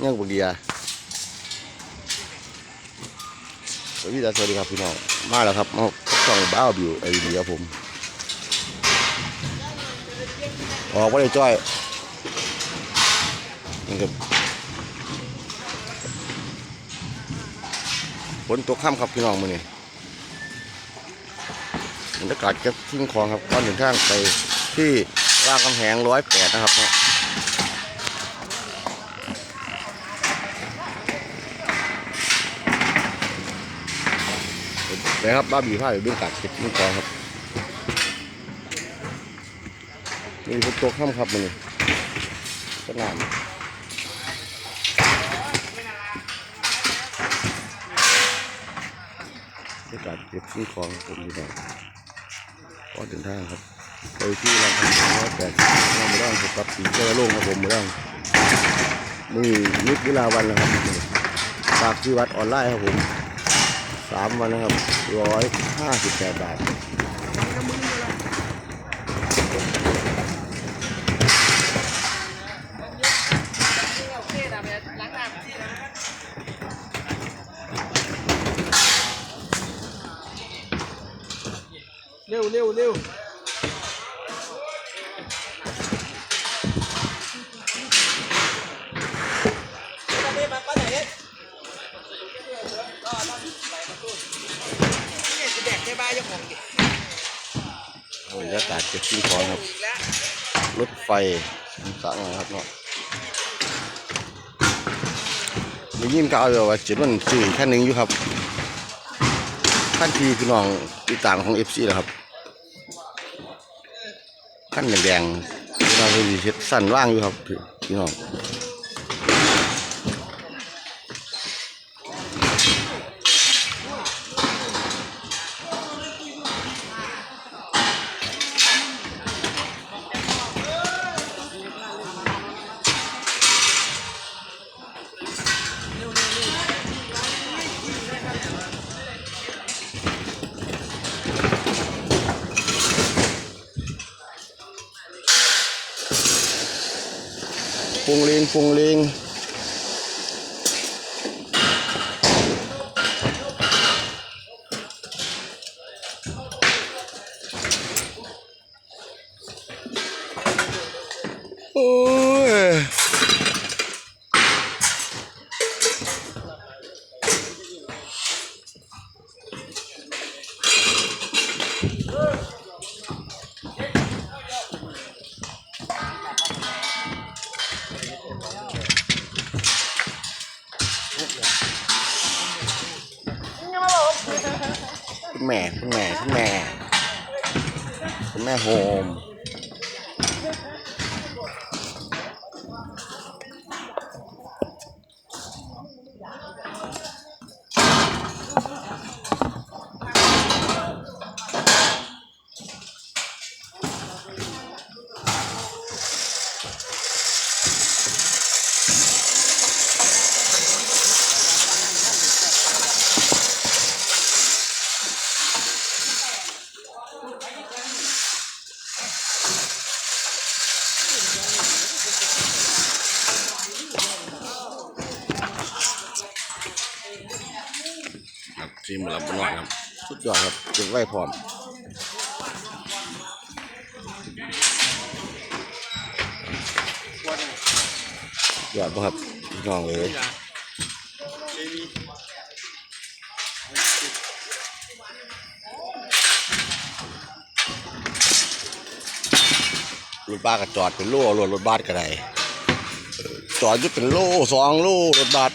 เงี้ยบุเดียสวัสดีครับสวัสดีครับพี่น้อง มาแล้วครับมาช่องบ้าบิวไอเดียผม ออกมาเลยจ้อยนี่ครับฝนตกข้ามครับพี่น้องมือนี่บรรยากาศจะทิ้งคลองครับก่อนถึงทางไปที่รามคำแหงร้อยแปดนะครับ นะครับบ้าบีผ้าอยู่เบื้องกัดเก็บทิ้งคลองครับนี่ฝนตกข้ามครับมือนี่สนามบรรยากาศเก็บทิ้งคลองผมดีหน่อยก่อนถึงทางครับไปที่เราทำร้อยแปดเราไม่ได้ครับสีเจ้าโล่งครับผมไม่ได้นี่ยุดเวลาวันนะครับฝากที่วัดออนไลน์ครับผม สามวันนะครับร้อยห้าสิบแปดบาทเร็วเร็วเร็ว บรรยากาศเก็บทิ้งของครับ รถไฟสังนะครับเนาะได้ยินข่าวอยู่ว่าเจ็ดวันซื้ออีกคันหนึ่งอยู่ครับขั้นทีพี่น้องติดตามของเอฟซีแหละครับขั้นแดงๆเราจะเช็ดสั้นว่างอยู่ครับพี่น้อง ปุงลิ คุณแม่ คุณแม่ คุณแม่ คุณแม่โฮม ครับทีมรับบนวดครับ สุดยอดครับเก็บไว้พร้อมยอดป่ะครับน้องเลยรถบ้าก็จอดเป็นโล่รถรถบัสก็ได้จอดอยู่เป็นโล่สองโล่รถบัส